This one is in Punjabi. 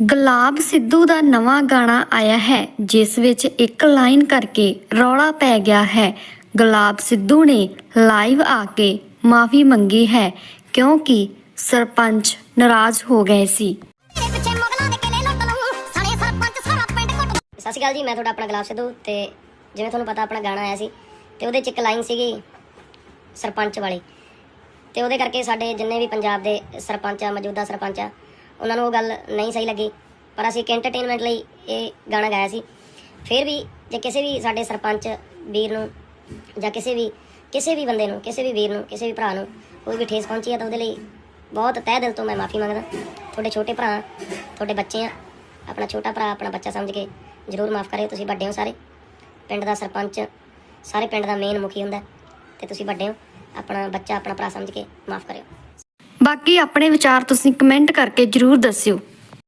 ਗੁਲਾਬ ਸਿੱਧੂ ਦਾ ਨਵਾਂ ਗਾਣਾ ਆਇਆ ਹੈ, ਜਿਸ ਵਿੱਚ ਇੱਕ ਲਾਈਨ ਕਰਕੇ ਰੌਲਾ ਪੈ ਗਿਆ ਹੈ। ਗੁਲਾਬ ਸਿੱਧੂ ਨੇ ਲਾਈਵ ਆ ਕੇ ਮਾਫੀ ਮੰਗੀ ਹੈ, ਕਿਉਂਕਿ ਸਰਪੰਚ ਨਾਰਾਜ਼ ਹੋ ਗਏ ਸੀ। ਸਤਿ ਸ਼੍ਰੀ ਅਕਾਲ ਜੀ, ਮੈਂ ਤੁਹਾਡਾ ਆਪਣਾ ਗੁਲਾਬ ਸਿੱਧੂ ਤੇ ਜਿਵੇਂ ਤੁਹਾਨੂੰ ਪਤਾ ਆਪਣਾ ਗਾਣਾ ਆਇਆ ਸੀ ਤੇ ਉਹਦੇ ਚ ਇੱਕ ਲਾਈਨ ਸੀਗੀ ਸਰਪੰਚ ਵਾਲੀ। ਤੇ ਉਹਦੇ ਕਰਕੇ ਸਾਡੇ ਜਿੰਨੇ ਵੀ ਪੰਜਾਬ ਦੇ ਸਰਪੰਚ ਆ, ਮੌਜੂਦਾ ਸਰਪੰਚ ਆ ਉਹਨਾਂ ਨੂੰ ਉਹ ਗੱਲ ਨਹੀਂ ਸਹੀ ਲੱਗੀ। ਪਰ ਅਸੀਂ ਇੱਕ ਐਂਟਰਟੇਨਮੈਂਟ ਲਈ ਇਹ ਗਾਣਾ ਗਾਇਆ ਸੀ। ਫਿਰ ਵੀ ਜੇ ਕਿਸੇ ਵੀ ਸਾਡੇ ਸਰਪੰਚ ਵੀਰ ਨੂੰ ਜਾਂ ਕਿਸੇ ਵੀ ਕਿਸੇ ਵੀ ਬੰਦੇ ਨੂੰ, ਕਿਸੇ ਵੀ ਵੀਰ ਨੂੰ, ਕਿਸੇ ਵੀ ਭਰਾ ਨੂੰ ਕੋਈ ਵੀ ਠੇਸ ਪਹੁੰਚੀ ਹੈ ਤਾਂ ਉਹਦੇ ਲਈ ਬਹੁਤ ਤਹਿ ਦਿਲ ਤੋਂ ਮੈਂ ਮਾਫੀ ਮੰਗਦਾ। ਤੁਹਾਡੇ ਛੋਟੇ ਭਰਾ, ਤੁਹਾਡੇ ਬੱਚੇ ਆ, ਆਪਣਾ ਛੋਟਾ ਭਰਾ, ਆਪਣਾ ਬੱਚਾ ਸਮਝ ਕੇ ਜ਼ਰੂਰ ਮਾਫ ਕਰਿਓ, ਤੁਸੀਂ ਵੱਡੇ ਹੋ ਸਾਰੇ। ਪਿੰਡ ਦਾ ਸਰਪੰਚ, ਸਾਰੇ ਪਿੰਡ ਦਾ ਮੇਨ ਮੁਖੀ ਹੁੰਦਾ ਹੈ ਤੇ ਤੁਸੀਂ ਵੱਡੇ ਹੋ। ਆਪਣਾ ਬੱਚਾ, ਆਪਣਾ ਭਰਾ ਸਮਝ ਕੇ ਮਾਫ ਕਰਿਓ। ਬਾਕੀ ਆਪਣੇ ਵਿਚਾਰ ਤੁਸੀਂ ਕਮੈਂਟ ਕਰਕੇ ਜਰੂਰ ਦੱਸਿਓ।